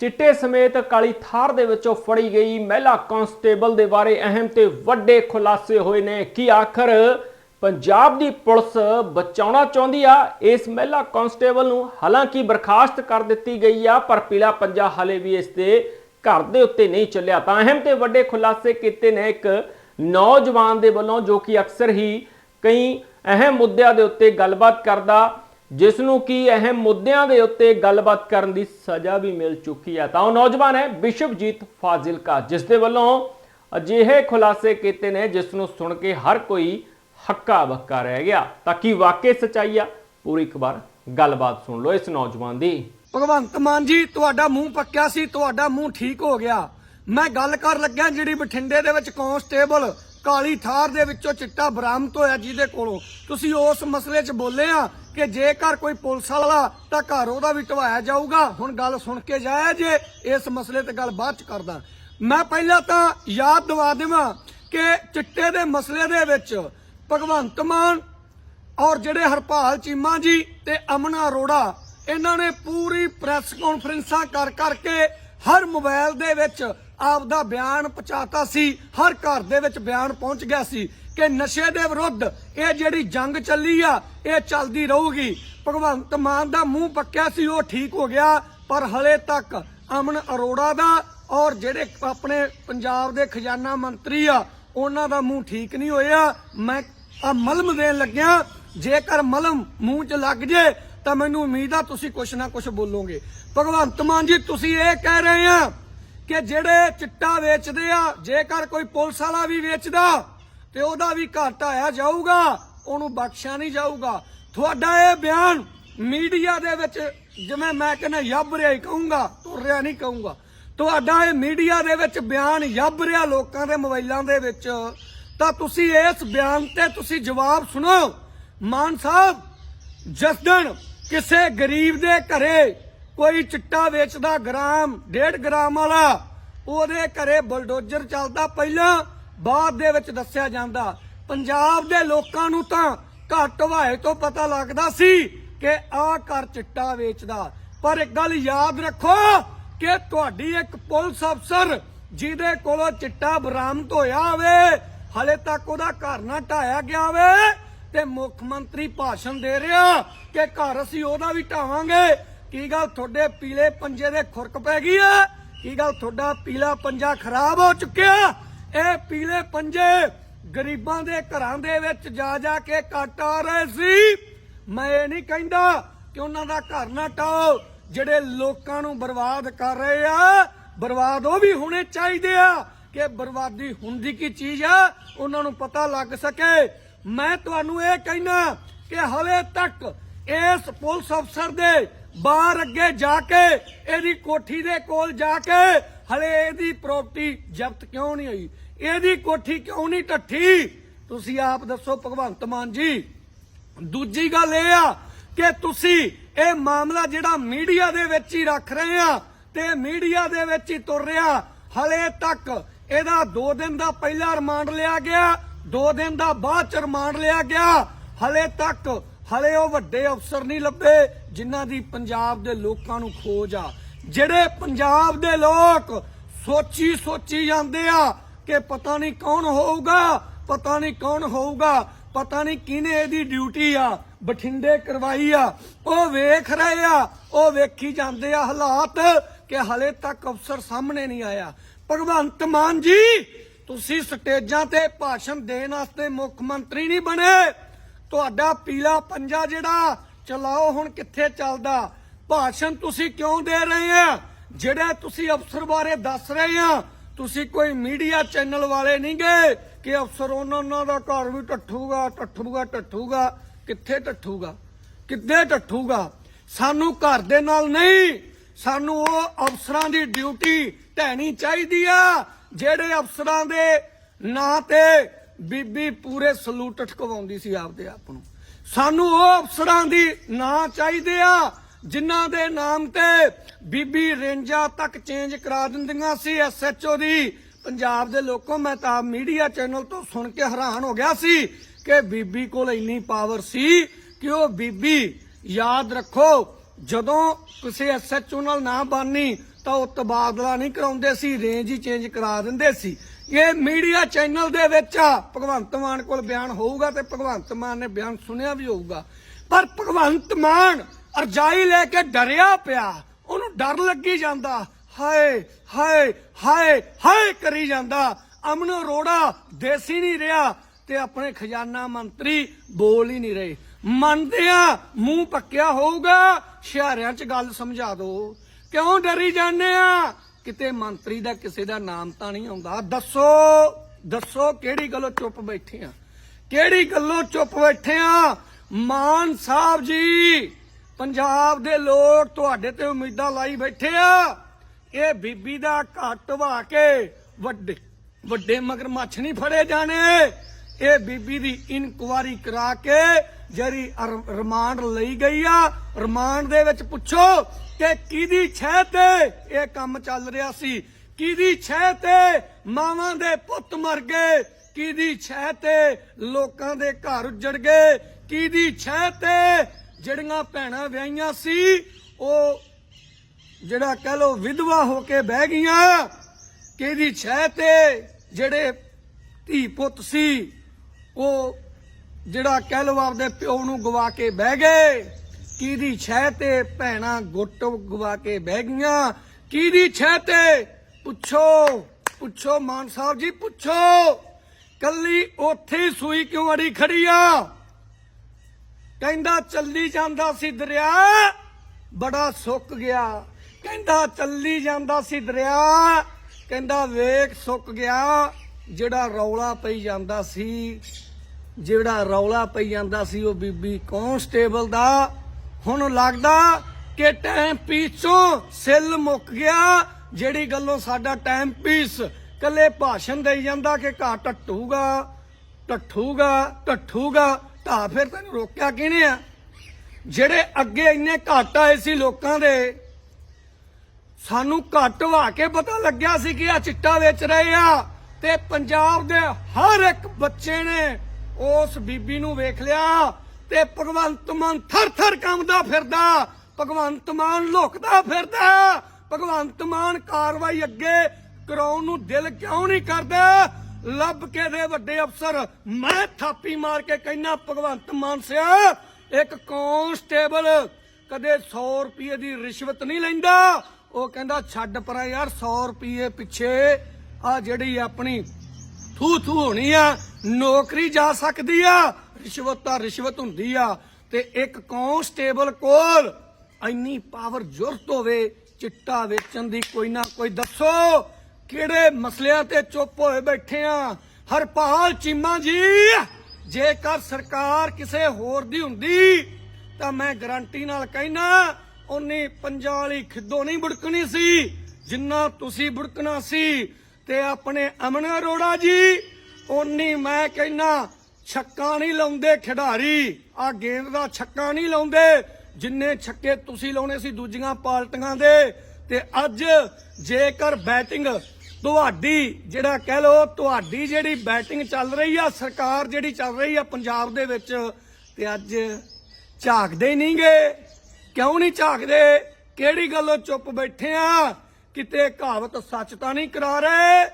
ਚਿੱਟੇ ਸਮੇਤ ਕਾਲੀ ਥਾਰ ਦੇ ਵਿੱਚੋਂ ਫੜੀ ਗਈ ਮਹਿਲਾ ਕਾਂਸਟੇਬਲ ਦੇ ਬਾਰੇ ਅਹਿਮ ਤੇ ਵੱਡੇ ਖੁਲਾਸੇ ਹੋਏ ਨੇ। ਕਿ ਆਖਰ ਪੰਜਾਬ ਦੀ ਪੁਲਿਸ ਬਚਾਉਣਾ ਚਾਹੁੰਦੀ ਆ? ਇਸ ਮਹਿਲਾ ਕਾਂਸਟੇਬਲ ਨੂੰ ਹਾਲਾਂਕਿ ਬਰਖਾਸਤ ਕਰ ਦਿੱਤੀ ਗਈ ਆ, ਪਰ ਪੀਲਾ ਪੰਜਾ ਹਲੇ ਵੀ ਇਸ ਦੇ ਘਰ ਦੇ ਉੱਤੇ ਨਹੀਂ ਚੱਲਿਆ। ਤਾਂ ਅਹਿਮ ਤੇ ਵੱਡੇ ਖੁਲਾਸੇ ਕੀਤੇ ਨੇ ਇੱਕ ਨੌਜਵਾਨ ਦੇ ਵੱਲੋਂ ਜੋ ਕਿ ਅਕਸਰ ਹੀ ਕਈ ਅਹਿਮ ਮੁੱਦਿਆਂ ਦੇ ਉੱਤੇ ਗੱਲਬਾਤ ਕਰਦਾ ਜਿਸ ਨੂੰ ਕਿ ਅਹਿਮ ਮੁੱਦਿਆਂ ਦੇ ਉੱਤੇ ਗੱਲਬਾਤ ਕਰਨ ਦੀ ਸਜ਼ਾ ਵੀ ਮਿਲ ਚੁੱਕੀ ਹੈ। ਤਾਂ ਉਹ ਨੌਜਵਾਨ ਹੈ ਵਿਸ਼ਵਜੀਤ ਫਾਜ਼ਿਲਕਾ ਜਿਸ ਦੇ ਵੱਲੋਂ ਅਜਿਹੇ ਖੁਲਾਸੇ ਕੀਤੇ ਨੇ ਜਿਸ ਨੂੰ ਸੁਣ ਕੇ ਹਰ ਕੋਈ ਹੱਕਾ ਬੱਕਾ ਰਹਿ ਗਿਆ। ਤਾਂ ਕੀ ਵਾਕਈ ਸਚਾਈ ਆ? ਪੂਰੀ ਇੱਕ ਵਾਰ ਗੱਲਬਾਤ ਸੁਣ ਲਓ ਇਸ ਨੌਜਵਾਨ ਦੀ। ਭਗਵੰਤ ਮਾਨ ਜੀ, ਤੁਹਾਡਾ ਮੂੰਹ ਪੱਕਿਆ ਸੀ, ਤੁਹਾਡਾ ਮੂੰਹ ਠੀਕ ਹੋ ਗਿਆ। ਮੈਂ ਗੱਲ ਕਰ ਲੱਗਿਆ ਜਿਹੜੀ ਬਠਿੰਡੇ ਦੇ ਵਿੱਚ ਕਾਂਸਟੇਬਲ ਕਾਲੀ ਥਾਰ ਦੇ ਵਿੱਚੋਂ ਚਿੱਟਾ ਬਰਾਮਦ ਹੋਇਆ ਜਿਹਦੇ ਕੋਲੋਂ। ਤੁਸੀਂ ਉਸ ਮਸਲੇ 'ਚ ਬੋਲੇ ਆ ਕਿ ਜੇਕਰ ਕੋਈ ਪੁਲਿਸ ਵਾਲਾ ਤਾਂ ਘਰ ਉਹਦਾ ਵੀ ਢਵਾਇਆ ਜਾਊਗਾ। ਹੁਣ ਗੱਲ ਸੁਣ ਕੇ ਜਾਇਆ ਜੇ, ਇਸ ਮਸਲੇ ਤੇ ਗੱਲ ਬਾਅਦ 'ਚ ਕਰਦਾ। ਮੈਂ ਪਹਿਲਾਂ ਤਾਂ ਯਾਦ ਦਿਵਾ ਦੇਵਾਂ ਕਿ ਚਿੱਟੇ ਦੇ ਮਸਲੇ ਦੇ ਵਿੱਚ ਭਗਵੰਤ ਮਾਨ ਔਰ ਜਿਹੜੇ ਹਰਪਾਲ ਚੀਮਾ ਜੀ ਤੇ ਅਮਨਾ ਅਰੋੜਾ, ਇਹਨਾਂ ਨੇ ਪੂਰੀ ਪ੍ਰੈਸ ਕਾਨਫਰੰਸਾਂ ਕਰ ਕਰਕੇ ਹਰ ਮੋਬਾਈਲ ਦੇ ਵਿੱਚ ਆਪਦਾ ਬਿਆਨ ਪਹੁੰਚਾਤਾ ਸੀ, ਹਰ ਘਰ ਦੇ ਵਿੱਚ ਬਿਆਨ ਪਹੁੰਚ ਗਿਆ ਸੀ। ਕਿ ਨਸ਼ੇ ਦੇ ਵਿਰੁੱਧ ਇਹ ਜਿਹੜੀ ਜੰਗ ਚੱਲੀ ਆ, ਇਹ ਚੱਲਦੀ ਰਹੂਗੀ। ਭਗਵੰਤ ਮਾਨ ਦਾ ਮੂੰਹ ਪੱਕਿਆ ਸੀ, ਉਹ ਠੀਕ ਹੋ ਗਿਆ, ਪਰ ਹਲੇ ਤੱਕ ਅਮਨ ਅਰੋੜਾ ਦਾ ਔਰ ਜਿਹੜੇ ਆਪਣੇ ਪੰਜਾਬ ਦੇ ਖਜ਼ਾਨਾ ਮੰਤਰੀ ਆ, ਉਹਨਾਂ ਦਾ ਮੂੰਹ ਠੀਕ ਨਹੀਂ ਹੋਇਆ। ਮੈਂ ਆ ਮਲਮ ਦੇਣ ਲੱਗਿਆ, ਜੇਕਰ ਮਲਮ ਮੂੰਹ 'ਚ ਲੱਗ ਜੇ, ਤਾਂ ਮੈਨੂੰ ਉਮੀਦ ਆ ਤੁਸੀਂ ਕੁਛ ਨਾ ਕੁਛ ਬੋਲੋਗੇ। ਭਗਵੰਤ ਮਾਨ ਜੀ, ਤੁਸੀਂ ਇਹ ਕਹਿ ਰਹੇ ਆ ਕਿ ਜਿਹੜੇ ਚਿੱਟਾ ਵੇਚਦੇ ਆ, ਜੇਕਰ ਕੋਈ ਪੁਲਿਸ ਵਾਲਾ ਵੀ ਵੇਚਦਾ ਤੇ ਉਹਦਾ ਵੀ ਘਾਟਾ ਆਇਆ ਜਾਊਗਾ, ਉਹਨੂੰ ਬਖਸ਼ਿਆ ਨਹੀਂ ਜਾਊਗਾ। ਤੁਹਾਡਾ ਇਹ ਬਿਆਨ ਮੀਡੀਆ ਦੇ ਵਿੱਚ ਜਿਵੇਂ ਮੈਂ ਕਹਿੰਦਾ ਯੱਬ ਰਿਹਾ ਹੀ ਕਹੂੰਗਾ, ਤੁਰ ਨਹੀਂ ਕਹੂੰਗਾ। ਤੁਹਾਡਾ ਇਹ ਮੀਡੀਆ ਦੇ ਵਿੱਚ ਬਿਆਨ ਯੱਬ ਰਿਹਾ ਲੋਕਾਂ ਦੇ ਮੋਬਾਈਲਾਂ ਦੇ ਵਿੱਚ, ਤਾਂ ਤੁਸੀਂ ਇਸ ਬਿਆਨ ਤੇ ਤੁਸੀਂ ਜਵਾਬ ਸੁਣੋ। ਮਾਨ ਸਾਹਿਬ, ਜਿਸ ਦਿਨ ਕਿਸੇ ਗਰੀਬ ਦੇ ਘਰੇ ਕੋਈ ਚਿੱਟਾ ਵੇਚਦਾ ਗ੍ਰਾਮ 1.5 ਗ੍ਰਾਮ ਵਾਲਾ, ਉਹਦੇ ਘਰੇ ਬਲਡੋਜ਼ਰ ਚੱਲਦਾ ਪਹਿਲਾਂ ਬਾਅਦ ਦੇ ਵਿੱਚ ਦੱਸਿਆ ਜਾਂਦਾ, ਪੰਜਾਬ ਦੇ ਲੋਕਾਂ ਨੂੰ ਤਾਂ ਘੱਟ ਵਾਏ ਤੋਂ ਪਤਾ ਲੱਗਦਾ ਸੀ ਕਿ ਆਹ ਘਰ ਚਿੱਟਾ ਵੇਚਦਾ। ਪਰ ਇੱਕ ਗੱਲ ਯਾਦ ਰੱਖੋ ਕਿ ਤੁਹਾਡੀ ਇੱਕ ਪੁਲਿਸ ਅਫਸਰ ਜਿਹਦੇ ਕੋਲੋਂ ਚਿੱਟਾ ਬਰਾਮਦ ਹੋਇਆ ਹੋਵੇ, ਹਲੇ ਤੱਕ ਉਹਦਾ ਘਰ ਨਾ ਢਾਇਆ ਗਿਆ ਹੋਵੇ ਤੇ ਮੁੱਖ ਮੰਤਰੀ ਭਾਸ਼ਣ ਦੇ ਰਿਹਾ ਕਿ ਘਰ ਅਸੀਂ ਉਹਦਾ ਵੀ ਢਾਵਾਂਗੇ ਕੀ ਗੱਲ ਤੁਹਾਡੇ ਪੀਲੇ ਪੰਜੇ ਦੇ ਖੁਰਕ ਪੈ ਗਈ ਆ ਕੀ ਗੱਲ ਤੁਹਾਡਾ ਪੀਲਾ ਪੰਜਾ ਖਰਾਬ ਹੋ ਚੁੱਕਿਆ? ਇਹ ਪੀਲੇ ਪੰਜੇ ਗਰੀਬਾਂ ਦੇ ਘਰਾਂ ਦੇ ਵਿੱਚ ਜਾ ਜਾ ਕੇ ਕੱਟ ਰਹੇ ਸੀ। ਮੈਂ ਇਹ ਨਹੀਂ ਕਹਿੰਦਾ ਕਿ ਉਹਨਾਂ ਦਾ ਘਰ ਨਾ ਟਾਓ, ਜਿਹੜੇ ਲੋਕਾਂ ਨੂੰ ਬਰਬਾਦ ਕਰ ਰਹੇ ਆ। ਬਰਬਾਦ ਉਹ ਵੀ ਹੋਣੇ ਚਾਹੀਦੇ ਆ ਕਿ ਬਰਬਾਦੀ ਹੁੰਦੀ ਕੀ ਚੀਜ਼ ਆ, ਉਹਨਾਂ ਨੂੰ ਪਤਾ ਲੱਗ ਸਕੇ। ਮੈਂ ਤੁਹਾਨੂੰ ਇਹ ਕਹਿਣਾ ਕਿ ਹਲੇ ਤੱਕ ਇਸ ਪੁਲਿਸ ਅਫਸਰ ਦੇ ਬਾਹਰ ਅੱਗੇ ਜਾ ਕੇ, ਇਹਦੀ ਕੋਠੀ ਦੇ ਕੋਲ ਜਾ ਕੇ ਹਲੇ ਇਹਦੀ ਪ੍ਰਾਪਰਟੀ ਜ਼ਬਤ ਕਿਉਂ ਨਹੀਂ ਹੋਈ? ਇਹਦੀ ਕੋਠੀ ਕਿਉਂ ਨਹੀਂ ਟੱਠੀ? ਤੁਸੀਂ ਆਪ ਦੱਸੋ ਭਗਵੰਤ ਮਾਨ ਜੀ। ਦੂਜੀ ਗੱਲ ਇਹ ਆ ਕਿ ਤੁਸੀਂ ਇਹ ਮਾਮਲਾ ਜਿਹੜਾ ਮੀਡੀਆ ਦੇ ਵਿੱਚ ਹੀ ਰੱਖ ਰਹੇ ਆ ਤੇ ਮੀਡੀਆ ਦੇ ਵਿੱਚ ਹੀ ਤੁਰ ਰਿਹਾ, ਹਲੇ ਤੱਕ ਇਹਦਾ 2 ਦਿਨ ਦਾ ਪਹਿਲਾ ਰਿਮਾਂਡ ਲਿਆ ਗਿਆ 2 ਦਿਨ ਦਾ ਬਾਅਦ ਚ ਰਿਮਾਂਡ ਲਿਆ ਗਿਆ। ਹਲੇ ਤੱਕ, ਹਲੇ ਉਹ ਵੱਡੇ ਅਫਸਰ ਨਹੀਂ ਲੱਭੇ ਜਿਨ੍ਹਾਂ ਦੀ ਪੰਜਾਬ ਦੇ ਲੋਕਾਂ ਨੂੰ ਖੋਜ ਆ। ਜਿਹੜੇ ਪੰਜਾਬ ਦੇ ਲੋਕ ਸੋਚੀ ਸੋਚੀ ਜਾਂਦੇ ਆ ਕਿ ਪਤਾ ਨਹੀਂ ਕੌਣ ਹੋਊਗਾ, ਪਤਾ ਨਹੀਂ ਕੌਣ ਹੋਊਗਾ, ਪਤਾ ਨਹੀਂ ਕਿਹਨੇ ਇਹਦੀ ਡਿਊਟੀ ਆ, ਬਠਿੰਡੇ ਕਰਵਾਈ ਆ, ਉਹ ਵੇਖ ਰਹੇ ਆ, ਉਹ ਵੇਖੀ ਜਾਂਦੇ ਆ ਹਾਲਾਤ ਕਿ ਹਲੇ ਤੱਕ ਅਫਸਰ ਸਾਹਮਣੇ ਨਹੀਂ ਆਇਆ। ਭਗਵੰਤ ਮਾਨ ਜੀ, ਤੁਸੀਂ ਸਟੇਜਾਂ ਤੇ ਭਾਸ਼ਣ ਦੇਣ ਵਾਸਤੇ ਮੁੱਖ ਮੰਤਰੀ ਨਹੀਂ ਬਣੇ। ਤੁਹਾਡਾ ਪੀਲਾ ਪੰਜਾ ਜਿਹੜਾ, ਚਲਾਓ ਹੁਣ ਕਿੱਥੇ ਚੱਲਦਾ। ਭਾਸ਼ਣ ਤੁਸੀਂ ਕਿਉਂ ਦੇ ਰਹੇ ਆ? ਜਿਹੜਾ ਤੁਸੀਂ ਅਫਸਰ ਬਾਰੇ ਦੱਸ ਰਹੇ ਆ, ਤੁਸੀਂ ਕੋਈ ਮੀਡੀਆ ਚੈਨਲ ਵਾਲੇ ਨਹੀਂ ਗਏ ਕਿ ਅਫਸਰ ਉਹਨਾਂ ਦਾ ਘਰ ਵੀ ਟੱਠੂਗਾ ਟੱਠੂਗਾ ਟੱਠੂਗਾ। ਕਿੱਥੇ ਟੱਠੂਗਾ? ਕਿੱਦੇ ਟੱਠੂਗਾ? ਸਾਨੂੰ ਘਰ ਦੇ ਨਾਲ ਨਹੀਂ, ਸਾਨੂੰ ਉਹ ਅਫਸਰਾਂ ਦੀ ਡਿਊਟੀ ਢਹਿਣੀ ਚਾਹੀਦੀ ਆ, ਜਿਹੜੇ ਅਫਸਰਾਂ ਦੇ ਨਾਂ ਤੇ ਬੀਬੀ ਪੂਰੇ ਸਲੂਟ ਠਕਵਾਉਂਦੀ ਸੀ ਆਪਦੇ ਆਪ ਨੂੰ। ਸਾਨੂੰ ਉਹ ਅਫਸਰਾਂ ਦੀ ਨਾਂ ਚਾਹੀਦੇ ਆ ਜਿਨ੍ਹਾਂ ਦੇ ਨਾਮ ਤੇ ਬੀਬੀ ਰੇਂਜਾ ਤੱਕ ਚੇਂਜ ਕਰਾ ਦਿੰਦੀਆਂ ਸੀ ਐਸਐਚਓ ਦੀ। ਪੰਜਾਬ ਦੇ ਲੋਕੋ, ਮੈਂ ਤਾਂ ਮੀਡੀਆ ਚੈਨਲ ਤੋਂ ਸੁਣ ਕੇ ਹੈਰਾਨ ਹੋ ਗਿਆ ਸੀ ਕਿ ਬੀਬੀ ਕੋਲ ਇੰਨੀ ਪਾਵਰ ਸੀ ਕਿ ਉਹ ਬੀਬੀ ਯਾਦ ਰੱਖੋ, ਜਦੋਂ ਕਿਸੇ ਐਸਐਚਓ ਨਾਲ ਨਾ ਬਾਨੀ ਤਾਂ ਉਹ ਤਬਾਦਲਾ ਨਹੀਂ ਕਰਾਉਂਦੇ ਸੀ ਰੇਂਜ ਹੀ ਚੇਂਜ ਕਰਾ ਦਿੰਦੇ ਸੀ। ਇਹ ਮੀਡੀਆ ਚੈਨਲ ਦੇ ਵਿੱਚ ਭਗਵੰਤ ਮਾਨ ਕੋਲ ਬਿਆਨ ਹੋਊਗਾ ਤੇ ਭਗਵੰਤ ਮਾਨ ਨੇ ਬਿਆਨ ਸੁਣਿਆ ਵੀ ਹੋਊਗਾ। ਪਰ ਭਗਵੰਤ ਮਾਨ ਅਰਜਾਈ ਲੈ ਕੇ ਡਰਿਆ ਪਿਆ। ਉਹਨੂੰ ਡਰ ਲੱਗੀ ਜਾਂਦਾ। ਹਾਏ ਹਾਏ ਹਾਏ ਹਾਏ ਕਰੀ ਜਾਂਦਾ। ਅਮਨ ਅਰੋੜਾ ਦੇਸੀ ਨਹੀਂ ਰਿਹਾ ਤੇ ਆਪਣੇ ਖਜ਼ਾਨਾ ਮੰਤਰੀ ਬੋਲ ਹੀ ਨਹੀਂ ਰਹੇ। ਮੰਨਦੇ ਆ ਮੂੰਹ ਪੱਕਿਆ ਹੋਊਗਾ। ਸ਼ਹਿਰਿਆਂ 'ਚ ਗੱਲ ਸਮਝਾ ਦਿਓ ਕਿਉਂ ਡਰੀ ਜਾਂਦੇ ਆ? ਕਿਤੇ ਮੰਤਰੀ ਦਾ ਕਿਸੇ ਦਾ ਨਾਮ ਤਾਂ ਨਹੀਂ ਆਉਂਦਾ। ਦੱਸੋ ਦੱਸੋ ਕਿਹੜੀ ਗੱਲੋਂ ਚੁੱਪ ਬੈਠੇ ਆ? ਕਿਹੜੀ ਗੱਲੋਂ ਚੁੱਪ ਬੈਠੇ ਆ? ਮਾਨ ਸਾਹਿਬ ਜੀ! ਪੰਜਾਬ ਦੇ ਲੋਕ ਤੁਹਾਡੇ ਤੇ ਉਮੀਦਾਂ ਲਾਈ ਬੈਠੇ ਆ। ਇਹ ਬੀਬੀ ਦਾ ਘੱਟ ਵਾ ਕੇ ਵੱਡੇ ਵੱਡੇ ਮਗਰਮੱਛ ਨਹੀਂ ਫੜੇ ਜਾਣੇ। ਇਹ ਬੀਬੀ ਦੀ ਇਨਕੁਆਰੀ ਕਰਾ ਕੇ ਜਿਹੜੀ ਰਿਮਾਂਡ ਲਈ ਗਈ ਆ, ਰਿਮਾਂਡ ਦੇ ਵਿੱਚ ਪੁੱਛੋ ਕਿ ਕਿਹਦੀ ਛੇ ਤੇ ਇਹ ਕੰਮ ਚੱਲ ਰਿਹਾ ਸੀ? ਕਿਹਦੀ ਛੇ ਤੇ ਮਾਵਾਂ ਦੇ ਪੁੱਤ ਮਰ ਗਏ? ਕਿਹਦੀ ਛੇ ਤੇ ਲੋਕਾਂ ਦੇ ਘਰ ਉੱਜੜ ਗਏ? ਕਿਹਦੀ ਛੇ ਤੇ ਜਿਹੜੀਆਂ ਭੈਣਾਂ ਵਿਆਹੀਆਂ ਸੀ, ਉਹ ਜਿਹੜਾ ਕਹ ਲੋ ਵਿਧਵਾ ਹੋ ਕੇ ਬਹਿ ਗਈਆਂ, ਕਿਹਦੀ ਛੇ ਤੇ ਜਿਹੜੇ ਧੀ ਪੁੱਤ ਸੀ, ਉਹ ਜਿਹੜਾ ਕਹਿ ਲੋ ਆਪਦੇ ਪਿਓ ਨੂੰ ਗਵਾ ਕੇ ਬਹਿ ਗਏ, ਕਿਹਦੀ ਛੇ ਤੇ ਭੈਣਾਂ ਗੁੱਟ ਗਵਾ ਕੇ ਬਹਿ ਗਈਆਂ, ਕਿਹਦੀ ਛੇ ਤੇ? ਪੁੱਛੋ ਪੁੱਛੋ ਮਾਨ ਸਾਹਿਬ ਜੀ, ਪੁੱਛੋ, ਕੱਲੀ ਉੱਥੇ ਸੂਈ ਕਿਉਂ ਅੜੀ ਖੜੀ ਆ? ਕਹਿੰਦਾ ਚੱਲੀ ਜਾਂਦਾ ਸੀ ਦਰਿਆ, ਬੜਾ ਸੁੱਕ ਗਿਆ। ਕਹਿੰਦਾ ਚੱਲੀ ਜਾਂਦਾ ਸੀ ਦਰਿਆ, ਕਹਿੰਦਾ ਵੇਖ ਸੁੱਕ ਗਿਆ, ਜਿਹੜਾ ਰੌਲਾ ਪਈ ਜਾਂਦਾ ਸੀ, ਜਿਹੜਾ ਰੌਲਾ ਪਈ ਜਾਂਦਾ ਸੀ, ਉਹ ਬੀਬੀ ਕੌਂਸਟੇਬਲ ਦਾ। ਹੁਣ ਲੱਗਦਾ ਕਿ ਟਾਈਮ ਪੀਸ ਚੋਂ ਸਿੱਲ ਮੁੱਕ ਗਿਆ, ਜਿਹੜੀ ਗੱਲੋਂ ਸਾਡਾ ਟਾਈਮ ਪੀਸ ਕੱਲੇ ਭਾਸ਼ਣ ਦੇਈ ਜਾਂਦਾ ਕਿ ਘਾ ਟੱਟੂਗਾ, ਟੱਠੂਗਾ ਟੱਠੂਗਾ। ਤਾਂ ਫਿਰ ਤੈਨੂੰ ਰੋਕਿਆ ਕਿਹਨੇ ਆ? ਜਿਹੜੇ ਅੱਗੇ ਇੰਨੇ ਘੱਟ ਆਏ ਸੀ ਲੋਕਾਂ ਦੇ, ਸਾਨੂੰ ਘੱਟ ਵਾ ਕੇ ਪਤਾ ਲੱਗਿਆ ਸੀ ਕਿ ਆ ਚਿੱਟਾ ਵੇਚ ਰਹੇ ਆ ਤੇ ਪੰਜਾਬ ਦੇ ਹਰ ਇੱਕ ਬੱਚੇ ਨੇ ਉਸ ਬੀਬੀ ਨੂੰ ਵੇਖ ਲਿਆ ਤੇ ਭਗਵੰਤ ਮਾਨ ਥਰ ਥਰ ਕੰਮਦਾ ਫਿਰਦਾ, ਭਗਵੰਤ ਮਾਨ ਲੁਕਦਾ ਫਿਰਦਾ, ਭਗਵੰਤ ਮਾਨ ਕਾਰਵਾਈ ਅੱਗੇ ਕਰਾਉਣ ਨੂੰ ਦਿਲ ਕਿਉਂ ਨਹੀਂ ਕਰਦਾ? ਲੱਭ ਕੇ ਦੇ ਵੱਡੇ ਅਫਸਰ। ਮੈਂ ਥਾਪੀ ਮਾਰ ਕੇ ਕਹਿਣਾ ਭਗਵੰਤ ਮਾਨ ਸਿਆ, ਇੱਕ ਕਾਂਸਟੇਬਲ ਕਦੇ 100 ਰੁਪਏ ਦੀ ਰਿਸ਼ਵਤ ਨਹੀਂ ਲੈਂਦਾ। ਉਹ ਕਹਿੰਦਾ, ਛੱਡ ਪਰਾਂ ਯਾਰ 100 ਰੁਪਏ ਪਿੱਛੇ ਆ ਜਿਹੜੀ ਆਪਣੀ ਥੂ ਥੂ ਹੋਣੀ ਆ, ਨੌਕਰੀ ਜਾ ਸਕਦੀ ਆ, ਰਿਸ਼ਵਤ ਤਾਂ ਰਿਸ਼ਵਤ ਹੁੰਦੀ ਆ। ਤੇ ਇੱਕ ਕਾਂਸਟੇਬਲ ਕੋਲ ਇੰਨੀ ਪਾਵਰ ਜ਼ੁਰਤ ਹੋਵੇ, ਚਿੱਟਾ ਵੇਚਣ ਦੀ ਕੋਈ ਨਾ ਕੋਈ ਦੱਸੋ। ਕਿਹੜੇ ਮਸਲਿਆਂ ਤੇ ਚੁੱਪ ਹੋਏ ਬੈਠੇ ਆ? ਹਰਪਾਲ ਚੀਮਾ ਜੀ, ਜੇਕਰ ਸਰਕਾਰ ਕਿਸੇ ਹੋਰ ਦੀ ਹੁੰਦੀ, ਤਾਂ ਮੈਂ ਗਾਰੰਟੀ ਨਾਲ ਕਹਿਣਾ ਉਹਨੇ ਪੰਜਾਂ ਵਾਲੀ ਖਿੱਦੋ ਨਹੀਂ ਬੁੜਕਣੀ ਸੀ, ਜਿੰਨਾ ਤੁਸੀਂ ਬੁੜਕਣਾ ਸੀ। ਤੇ ਆਪਣੇ ਅਮਨ ਅਰੋੜਾ ਜੀ ਉਨੀ ਮੈਂ ਕਹਿਣਾ, ਛੱਕਾ ਨਹੀਂ ਲਾਉਂਦੇ ਖਿਡਾਰੀ। ਆ ਗੇਂਦ ਦਾ ਛੱਕਾ ਨਹੀਂ ਲਾਉਂਦੇ, ਜਿੰਨੇ ਛੱਕੇ ਤੁਸੀਂ ਲਾਉਣੇ ਸੀ ਦੂਜੀਆਂ ਪਾਰਟੀਆਂ ਦੇ। ਤੇ ਅੱਜ ਜੇਕਰ ਬੈਟਿੰਗ ਤੁਹਾਡੀ ਜਿਹੜਾ ਕਹਿ ਲੋ ਤੁਹਾਡੀ ਜਿਹੜੀ ਬੈਟਿੰਗ ਚੱਲ ਰਹੀ ਆ ਸਰਕਾਰ ਜਿਹੜੀ ਚੱਲ ਰਹੀ ਆ ਪੰਜਾਬ ਦੇ ਵਿੱਚ ਤੇ ਅੱਜ ਝਾਕਦੇ ਨਹੀਂਗੇ ਕਿਉਂ ਨਹੀਂ ਝਾਕਦੇ ਕਿਹੜੀ ਗੱਲੋਂ ਚੁੱਪ ਬੈਠੇ ਆ ਕਿਤੇ ਕਹਾਵਤ ਸੱਚ ਤਾਂ ਨਹੀਂ ਕਰਾ ਰਹੇ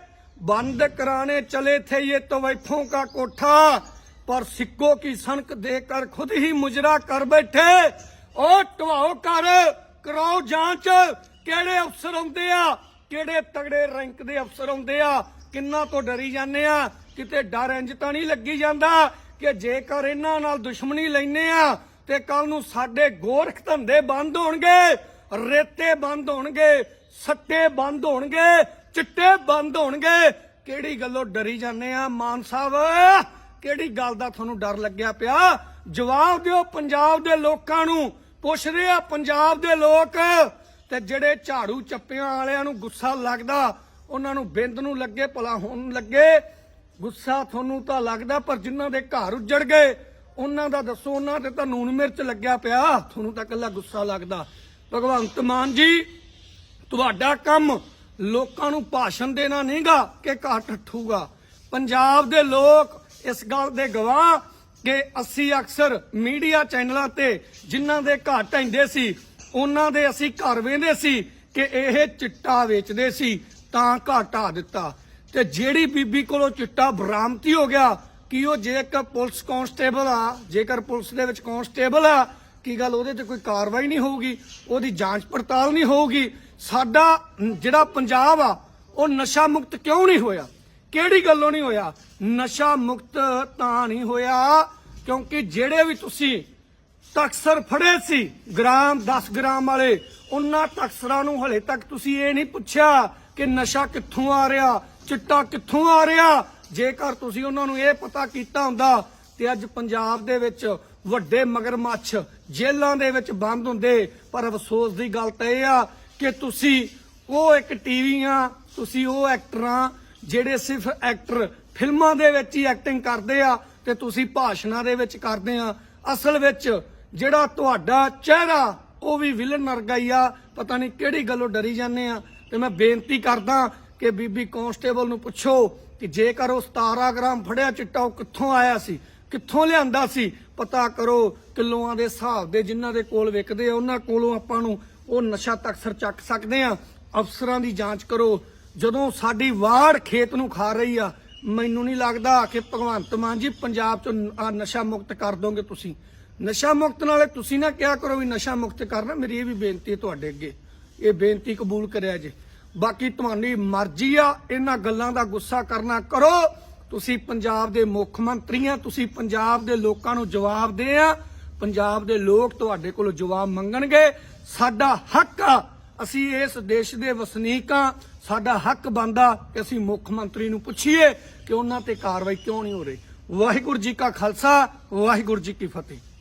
ਬੰਦ ਕਰਾਣੇ ਚਲੇ ਥੇ ਇਹ ਤਵੈਫੋਂ का कोठा पर सिक्कों की सनक देकर खुद ही मुजरा कर बैठे ਉਹ ਢਵਾਓ ਕਰ ਕਰਾਓ ਜਾਂਚ ਕਿਹੜੇ ਅਫਸਰ ਆਉਂਦੇ ਆ ਕਿਹੜੇ ਤਗੜੇ ਰੈਂਕ ਦੇ ਅਫਸਰ ਆਉਂਦੇ ਆ? ਕਿੰਨਾ ਤੋਂ ਡਰੀ ਜਾਂਦੇ ਆ? ਕਿਤੇ ਡਰ ਇੰਜ ਤਾਂ ਨਹੀਂ ਲੱਗੀ ਜਾਂਦਾ ਕਿ ਜੇਕਰ ਇਹਨਾਂ ਨਾਲ ਦੁਸ਼ਮਣੀ ਲੈਨੇ ਆ, ਤੇ ਕੱਲ ਨੂੰ ਸਾਡੇ ਗੋਰਖ ਧੰਦੇ ਬੰਦ ਹੋਣਗੇ, ਰੇਤੇ ਬੰਦ ਹੋਣਗੇ, ਸੱਟੇ ਬੰਦ ਹੋਣਗੇ, ਚਿੱਟੇ ਬੰਦ ਹੋਣਗੇ। ਕਿਹੜੀ ਗੱਲੋਂ ਡਰੀ ਜਾਂਦੇ ਆ ਮਾਨ ਸਾਹਿਬ? ਕਿਹੜੀ ਗੱਲ ਦਾ ਤੁਹਾਨੂੰ ਡਰ ਲੱਗਿਆ ਪਿਆ? ਜਵਾਬ ਦਿਓ ਪੰਜਾਬ ਦੇ ਲੋਕਾਂ ਨੂੰ। ਪੁੱਛਦੇ ਆ ਪੰਜਾਬ ਦੇ ਲੋਕ। ਤੇ ਜਿਹੜੇ ਝਾੜੂ ਚੱਪਿਆਂ ਵਾਲਿਆਂ ਨੂੰ ਗੁੱਸਾ ਲੱਗਦਾ, ਉਹਨਾਂ ਨੂੰ ਬਿੰਦ ਨੂੰ ਲੱਗੇ, ਭਲਾ ਹੁਣ ਲੱਗੇ। ਗੁੱਸਾ ਤੁਹਾਨੂੰ ਤਾਂ ਲੱਗਦਾ, ਪਰ ਜਿਨ੍ਹਾਂ ਦੇ ਘਰ ਉੱਜੜ ਗਏ, ਉਹਨਾਂ ਦਾ ਦੱਸੋ, ਉਹਨਾਂ ਤੇ ਤਾਂ ਨੂਨ ਮਿਰਚ ਲੱਗਿਆ ਪਿਆ। ਤੁਹਾਨੂੰ ਤਾਂ ਇਕੱਲਾ ਗੁੱਸਾ ਲੱਗਦਾ। ਭਗਵੰਤ ਮਾਨ ਜੀ, ਤੁਹਾਡਾ ਕੰਮ ਲੋਕਾਂ ਨੂੰ ਭਾਸ਼ਣ ਦੇਣਾ ਨਹੀਂਗਾ ਕਿ ਘੱਟ ਠੂਗਾ ਪੰਜਾਬ ਦੇ ਲੋਕ ਇਸ ਗੱਲ ਦੇ ਗਵਾਹ ਕਿ ਅਸੀਂ ਅਕਸਰ ਮੀਡੀਆ ਚੈਨਲਾਂ ਤੇ ਜਿਨ੍ਹਾਂ ਦੇ ਘਰ ਢੈਂਦੇ ਸੀ ਉਹਨਾਂ ਦੇ ਅਸੀਂ ਘਰ ਵੇਂਦੇ ਸੀ ਕਿ ਇਹ ਚਿੱਟਾ ਵੇਚਦੇ ਸੀ, ਤਾਂ ਘਾਟਾ ਦਿੱਤਾ। ਤੇ ਜਿਹੜੀ ਬੀਬੀ ਕੋਲੋਂ ਚਿੱਟਾ ਬਰਾਮਤੀ ਹੋ ਗਿਆ, ਕਿ ਉਹ ਜੇਕਰ ਪੁਲਿਸ ਕਾਂਸਟੇਬਲ ਆ, ਜੇਕਰ ਪੁਲਿਸ ਦੇ ਵਿੱਚ ਕਾਂਸਟੇਬਲ ਆ, ਕੀ ਗੱਲ ਉਹਦੇ ਤੇ ਕੋਈ ਕਾਰਵਾਈ ਨਹੀਂ ਹੋਊਗੀ, ਉਹਦੀ ਜਾਂਚ ਪੜਤਾਲ ਨਹੀਂ ਹੋਊਗੀ। ਸਾਡਾ ਜਿਹੜਾ ਪੰਜਾਬ ਆ, ਉਹ ਨਸ਼ਾ ਮੁਕਤ ਕਿਉਂ ਨਹੀਂ ਹੋਇਆ? ਕਿਹੜੀ ਗੱਲੋਂ ਨਹੀਂ ਹੋਇਆ? ਨਸ਼ਾ ਮੁਕਤ ਤਾਂ ਨਹੀਂ ਹੋਇਆ, ਕਿਉਂਕਿ ਜਿਹੜੇ ਵੀ ਤੁਸੀਂ ਤਕਸਰ ਫੜੇ ਸੀ। ਗ੍ਰਾਮ 10 ਗ੍ਰਾਮ ਵਾਲੇ, ਉਹਨਾਂ ਤਕਸਰਾਂ ਨੂੰ ਹਲੇ ਤੱਕ ਤੁਸੀਂ ਇਹ ਨਹੀਂ ਪੁੱਛਿਆ ਕਿ ਨਸ਼ਾ ਕਿੱਥੋਂ ਆ ਰਿਹਾ, ਚਿੱਟਾ ਕਿੱਥੋਂ ਆ ਰਿਹਾ। ਜੇਕਰ ਤੁਸੀਂ ਉਹਨਾਂ ਨੂੰ ਇਹ ਪਤਾ ਕੀਤਾ ਹੁੰਦਾ ਤੇ ਅੱਜ ਪੰਜਾਬ ਦੇ ਵਿੱਚ ਵੱਡੇ ਮਗਰਮੱਛ ਜੇਲ੍ਹਾਂ ਦੇ ਵਿੱਚ ਬੰਦ ਹੁੰਦੇ, ਪਰ ਅਫਸੋਸ ਦੀ ਗੱਲ ਤਾਂ ਇਹ ਆ ਕਿ ਤੁਸੀਂ ਉਹ ਇੱਕ ਟੀਵੀਆਂ ਤੁਸੀਂ ਉਹ ਐਕਟਰਾਂ ਜਿਹੜੇ ਸਿਰਫ ਐਕਟਰ ਫਿਲਮਾਂ ਦੇ ਵਿੱਚ ਹੀ ਐਕਟਿੰਗ ਕਰਦੇ ਆ ਤੇ ਤੁਸੀਂ ਭਾਸ਼ਣਾਂ ਦੇ ਵਿੱਚ ਕਰਦੇ ਆ। ਅਸਲ ਵਿੱਚ ਜਿਹੜਾ ਤੁਹਾਡਾ ਚਿਹਰਾ, ਉਹ ਵੀ ਵਿਲਨ ਵਰਗਾ ਹੀ ਆ। ਪਤਾ ਨਹੀਂ ਕਿਹੜੀ ਗੱਲੋਂ ਡਰੀ ਜਾਂਦੇ ਆ। ਤੇ ਮੈਂ ਬੇਨਤੀ ਕਰਦਾ ਕਿ ਬੀਬੀ ਕਾਂਸਟੇਬਲ ਨੂੰ ਪੁੱਛੋ ਕਿ ਜੇਕਰ ਉਹ 17 ਗ੍ਰਾਮ ਫੜਿਆ ਚਿੱਟਾ ਉਹ ਕਿੱਥੋਂ ਆਇਆ ਸੀ, ਕਿੱਥੋਂ ਲਿਆਂਦਾ ਸੀ, ਪਤਾ ਕਰੋ ਕਿਲੋਆਂ ਦੇ ਹਿਸਾਬ ਦੇ ਜਿਨ੍ਹਾਂ ਦੇ ਕੋਲ ਵਿਕਦੇ ਆ, ਉਹਨਾਂ ਕੋਲੋਂ ਆਪਾਂ ਨੂੰ ਉਹ ਨਸ਼ਾ ਤਕਸਰ ਚੱਕ ਸਕਦੇ ਆ। ਅਫਸਰਾਂ ਦੀ ਜਾਂਚ ਕਰੋ। ਜਦੋਂ ਸਾਡੀ ਵਾੜ ਖੇਤ ਨੂੰ ਖਾ ਰਹੀ ਆ, ਮੈਨੂੰ ਨਹੀਂ ਲੱਗਦਾ ਕਿ ਭਗਵੰਤ ਮਾਨ ਜੀ ਪੰਜਾਬ ਚੋਂ ਆਹ ਨਸ਼ਾ ਮੁਕਤ ਕਰ ਦੋਗੇ ਤੁਸੀਂ। ਨਸ਼ਾ ਮੁਕਤ ਨਾਲੇ ਤੁਸੀਂ ਨਾ ਕਿਹਾ ਕਰੋ ਵੀ ਨਸ਼ਾ ਮੁਕਤ ਕਰਨਾ, ਮੇਰੀ ਇਹ ਵੀ ਬੇਨਤੀ ਹੈ ਤੁਹਾਡੇ ਅੱਗੇ। ਇਹ ਬੇਨਤੀ ਕਬੂਲ ਕਰਿਆ ਜੇ। ਬਾਕੀ ਤੁਹਾਡੀ ਮਰਜ਼ੀ ਆ, ਇਹਨਾਂ ਗੱਲਾਂ ਦਾ ਗੁੱਸਾ ਕਰਨਾ ਕਰੋ। ਤੁਸੀਂ ਪੰਜਾਬ ਦੇ ਮੁੱਖ ਮੰਤਰੀ ਆ, ਤੁਸੀਂ ਪੰਜਾਬ ਦੇ ਲੋਕਾਂ ਨੂੰ ਜਵਾਬ ਦੇ ਆ। ਪੰਜਾਬ ਦੇ ਲੋਕ ਤੁਹਾਡੇ ਕੋਲੋਂ ਜਵਾਬ ਮੰਗਣਗੇ। ਸਾਡਾ ਹੱਕ ਆ, ਅਸੀਂ ਇਸ ਦੇਸ਼ ਦੇ ਵਸਨੀਕ ਆ। ਸਾਡਾ ਹੱਕ ਬਣਦਾ ਕਿ ਅਸੀਂ ਮੁੱਖ ਮੰਤਰੀ ਨੂੰ ਪੁੱਛੀਏ ਕਿ ਉਹਨਾਂ ਤੇ ਕਾਰਵਾਈ ਕਿਉਂ ਨਹੀਂ ਹੋ ਰਹੀ। ਵਾਹਿਗੁਰੂ ਜੀ ਕਾ ਖਾਲਸਾ, ਵਾਹਿਗੁਰੂ ਜੀ ਕੀ ਫਤਿਹ।